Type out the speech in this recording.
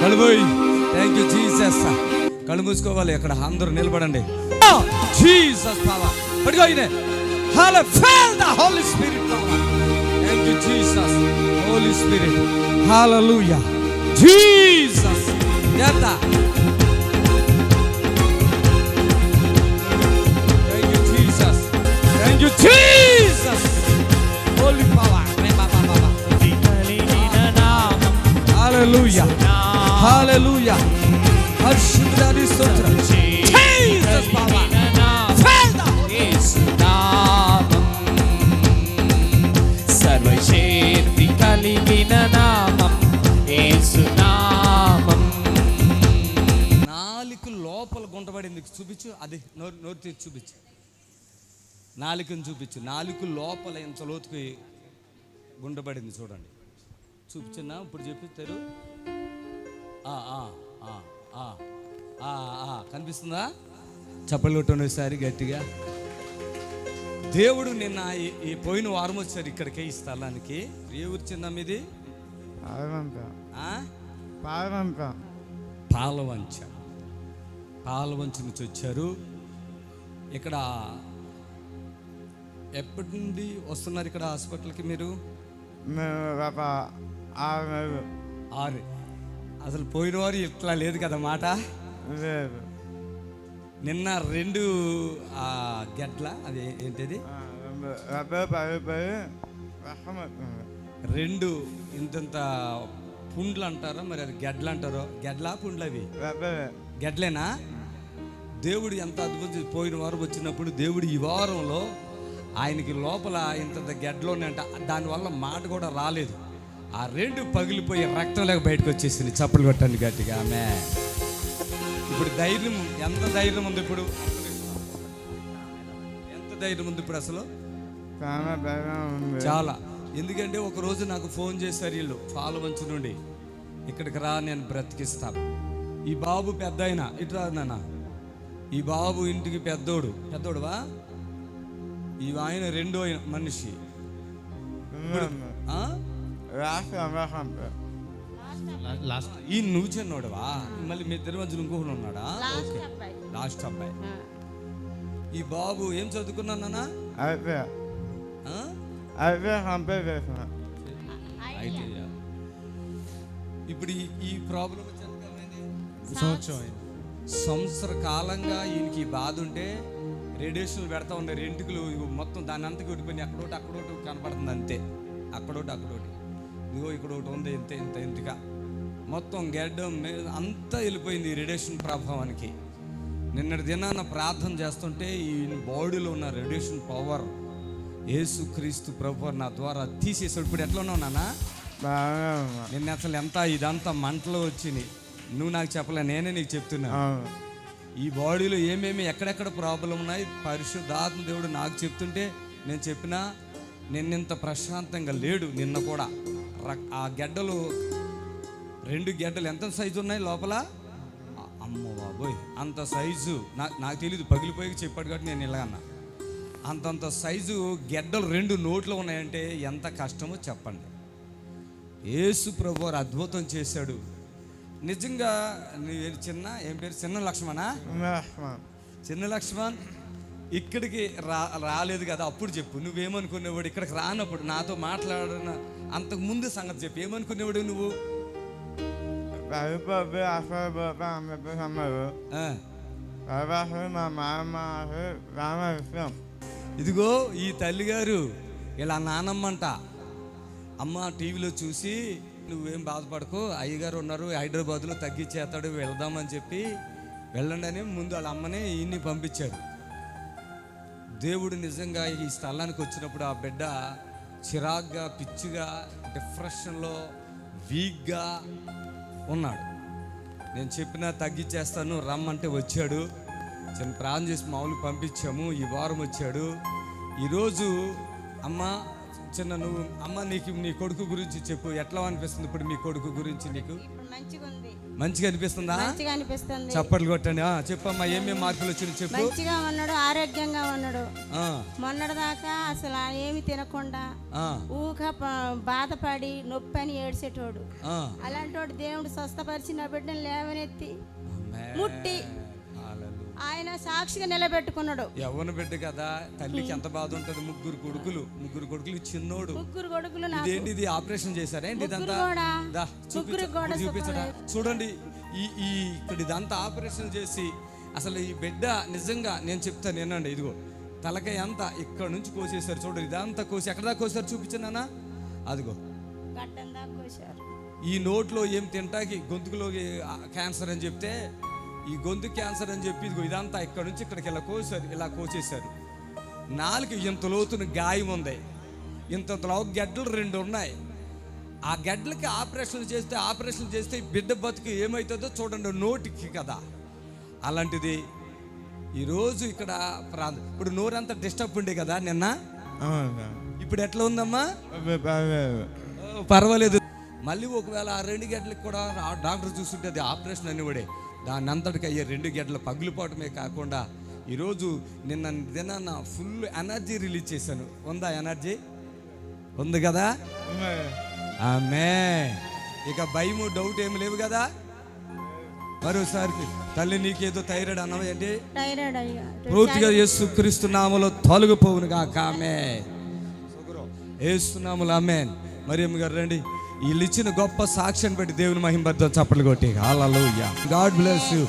కలుబోయ్ thank you Jesus కళ్ళు మూసుకోవాలి ఇక్కడ అందరూ నిలబడండి. జీసస్ పవర్ పడిగో ఇదే hello fill the holy spirit thank you Jesus holy spirit hallelujah Jesus చేద్దా thank you Jesus thank you Jesus holy power hallelujah పరిశుద్ధాని స్తోత్రం Jesus power కలిగిన నామం felt the యేసు సర్వశక్తి కలిగిన నామం యేసు నాలుగు లోపల గుంటబడింది. చూపించు అది నోరు నోరు తెచ్చి చూపించు. నాలుకని చూపించు. నాలుగు లోపల ఎంత లోతుకి గుండబడింది చూడండి. చూపించున్నా ఇప్పుడు చూపిస్తారు కనిపిస్తుందా? చప్పలు కొట్టండి ఒకసారి గట్టిగా. దేవుడు నిన్న ఈ- పోయిన వారం వచ్చారు ఇక్కడికి ఈ స్థలానికి. ఏ ఊరు చిన్న మీది? పాలవంక. పాలవంచ. పాలవంచ నుంచి వచ్చారు. ఇక్కడ ఎప్పటి నుండి వస్తున్నారు ఇక్కడ హాస్పిటల్కి మీరు? ఆరు. అసలు పోయిన వారు ఇట్లా లేదు కదా మాట? లేదు. నిన్న రెండు ఆ, గెడ్ల అది ఏంటిది? రెండు ఇంతంత పుండ్లు అంటారో మరి అది గెడ్లు అంటారో? గెడ్ల పుండ్లు అవి గెడ్లేనా? దేవుడు ఎంత అద్భుతం పోయిన వారం వచ్చినప్పుడు దేవుడు ఈ వారంలో ఆయనకి లోపల ఇంత గెడ్లు ఉన్నాయంట దానివల్ల మాట కూడా రాలేదు. ఆ రెండు పగిలిపోయి రక్తం లేక బయటకు వచ్చేసింది. చప్పలు కొట్టండి గట్టిగా. ఆమె. ఇప్పుడు ధైర్యం ఎంత ధైర్యం ఉంది ఇప్పుడు? ఎంత ధైర్యం ఉంది ఇప్పుడు అసలు? చాలా ఎందుకంటే ఒక రోజు నాకు ఫోన్ చేశారు వీళ్ళు. పాలవంచు నుండి. ఇక్కడికి రా నేను బ్రతికిస్తాను ఈ బాబు పెద్ద ఆయన. ఇటు నాన్న. ఈ బాబు ఇంటికి పెద్దోడు. పెద్దోడువా? ఈ ఆయన రెండో మనిషి. లాస్ట్. ఈ నువ్వు చిన్నోడువా మళ్ళీ మీ ఇద్దరి మధ్యలో ఇంకొకడు ఉన్నాడా? ఓకే. లాస్ట్ అబ్బాయి. ఈ బాబు ఏం చదువుకున్నా నాన్న? అయితే కంప్లీట్ చేసిన. ఇప్పుడు ఈ ప్రాబ్లం? సంవత్సరం అయింది. సంవత్సర కాలంగా ఈయనకి బాధ ఉంటే రేడియేషన్లు పెడతా ఉండే రెంటుకులు మొత్తం దాని అంతా కొట్టిపోయి అక్కడోటి అక్కడోటి కనపడుతుంది అంతే. అక్కడోటి అక్కడోటి. ఇదిగో ఇక్కడ ఒకటి ఉంది ఇంత ఇంత ఇంతగా. మొత్తం గెడ్డం అంతా వెళ్ళిపోయింది ఈ రేడియేషన్ ప్రభావానికి. నిన్నటి దినాన ప్రార్థన చేస్తుంటే ఈ బాడీలో ఉన్న రేడియేషన్ పవర్ యేసుక్రీస్తు ప్రభు నా ద్వారా తీసేసాడు ఇప్పుడు ఎట్లా ఉన్నావు నాన్న? అసలు ఎంత ఇదంతా మంటలు వచ్చినాయి. నువ్వు నాకు చెప్పలే నేనే నీకు చెప్తున్నా. ఈ బాడీలో ఏమేమి ఎక్కడెక్కడ ప్రాబ్లం ఉన్నాయి పరిశుద్ధాత్మ దేవుడు నాకు చెప్తుంటే నేను చెప్పినా నిన్నింత ప్రశాంతంగా లేడు నిన్న కూడా. ఆ గెడ్డలు రెండు గెడ్డలు ఎంత సైజు ఉన్నాయి లోపల? అమ్మ బాబోయ్ అంత సైజు. నా నాకు తెలియదు పగిలిపోయి చెప్పాడు కాబట్టి నేను ఇలాగన్నా అంతంత సైజు గెడ్డలు రెండు నోట్లో ఉన్నాయంటే ఎంత కష్టమో చెప్పండి. యేసు ప్రభు అద్భుతం చేశాడు. నిజంగా నీ చిన్న ఏం పేరు? చిన్న లక్ష్మణ్. చిన్న లక్ష్మణ్? ఇక్కడికి రా రాలేదు కదా అప్పుడు చెప్పు. నువ్వేమనుకునేవాడు ఇక్కడికి రానప్పుడు నాతో మాట్లాడిన అంతకు ముందు సంగతి చెప్పు. ఏమనుకునేవాడు నువ్వు? మా మామ ఇదిగో ఈ తల్లిగారు ఇలా నానమ్మంట. అమ్మ టీవీలో చూసి నువ్వేం బాధపడకు అయ్యగారు ఉన్నారు హైదరాబాద్లో తగ్గించేస్తాడు వెళ్దామని చెప్పి వెళ్ళండి అని ముందు వాళ్ళ అమ్మని ఈయన్ని పంపించారు దేవుడు నిజంగా ఈ స్థలానికి వచ్చినప్పుడు ఆ బిడ్డ చిరాగ్గా పిచ్చిగా డిప్రెషన్లో వీక్గా ఉన్నాడు. నేను చెప్పినా తగ్గించేస్తాను రమ్మంటే వచ్చాడు. చిన్న ప్రాణం చేసి మామూలు పంపించాము ఈ వారం వచ్చాడు. ఈరోజు అమ్మ చిన్న నువ్వు అమ్మ నీకు నీ కొడుకు గురించి చెప్పు. ఎట్లా అనిపిస్తుంది ఇప్పుడు మీ కొడుకు గురించి నీకు? మంచిగా ఉంది. మంచిగా అనిపిస్తుందా? మంచిగా అనిపిస్తుంది. చప్పట్లు కొట్టండి. చెప్పమ్మా ఏమేమి మార్పులు వచ్చినాయి చెప్పు. మంచిగా ఉన్నాడు ఆరోగ్యంగా ఉన్నాడు. మొన్నటి దాకా అసలు ఏమి తినకుండా ఊక బాధపడి నొప్పి అని ఏడ్చేటోడు. అలాంటి వాడు దేవుడు స్వస్థపరిచి నా బిడ్డను లేవనెత్తి. ముట్టి. ఆయన సాక్షిగా నిలబెట్టుకున్నాడు. యవ్వన బిడ్డ కదా తల్లికి ఎంత బాధ ఉంటది? ముగ్గురు కొడుకులు ముగ్గురు కొడుకులు చిన్నోడు. ముగ్గురు కొడుకులు ఇదేంటి ఇది ఆపరేషన్ చేశారా? ఏంటి ఇదంతా? ముగ్గురు కూడా. దా, ముగ్గురు చూపించ- కూడా ఇప్పుడు చూపించరా? చూడండి ఈ ఈ ఇక్కడ ఇదంతా ఆపరేషన్ చేసి అసలు ఈ బిడ్డ నిజంగా నేను చెప్తాను ఏనండి ఇదిగో తలకాయ అంతా ఇక్కడ నుంచి కోసేశారు చూడండి ఇదంతా కోసి ఎక్కడ దాకా కోసారు చూపించానా అదిగో. ఈ నోట్లో ఏం తింటాకి గొంతుకులోకి ఆ, క్యాన్సర్ అని చెప్తే ఈ గొంతు క్యాన్సర్ అని చెప్పి ఇదిగో ఇదంతా ఇక్కడ నుంచి ఇక్కడికి ఇలా కోసారు ఇలా కోసేశారు. నాలుగు ఇంత లోతున గాయం ఉంది. ఇంత గడ్డలు రెండు ఉన్నాయి. ఆ గడ్డలకి ఆపరేషన్ చేస్తే ఆపరేషన్ చేస్తే బిడ్డ బతుకు ఏమవుతుందో చూడండి నోటికి కదా. అలాంటిది ఈరోజు ఇక్కడ ప్రాంతం ఇప్పుడు నోరంతా డిస్టర్బ్ ఉండే కదా నిన్న? ఇప్పుడు ఎట్లా ఉందమ్మా? పర్వాలేదు. మళ్ళీ ఒకవేళ ఆ రెండు గంటలకు కూడా డాక్టర్ చూస్తుంటే అది ఆపరేషన్ అని కూడా. దాని అంతటికి అయ్యే రెండు గంటల పగిలిపోవటమే కాకుండా ఈరోజు నిన్న దినాన్న ఫుల్ ఎనర్జీ రిలీజ్ చేశాను. ఉందా ఎనర్జీ? ఉంది కదా. ఆమె. ఇక భయము డౌట్ ఏమి లేవు కదా? మరోసారి తల్లి నీకేదో థైరాయిడ్ అన్నావు ఏంటి? పూర్తిగా యేసు క్రీస్తు నామలో తొలగిపోవును కాక ఆమె ఏసునాములు ఆమెన్. మరియమ్మ గారు రండి. వీళ్ళు ఇచ్చిన గొప్ప సాక్ష్యం బట్టి దేవుని మహింబద్ధం చప్పట్లు కొట్టి. హాలూయా గాడ్ బ్లెస్ యూ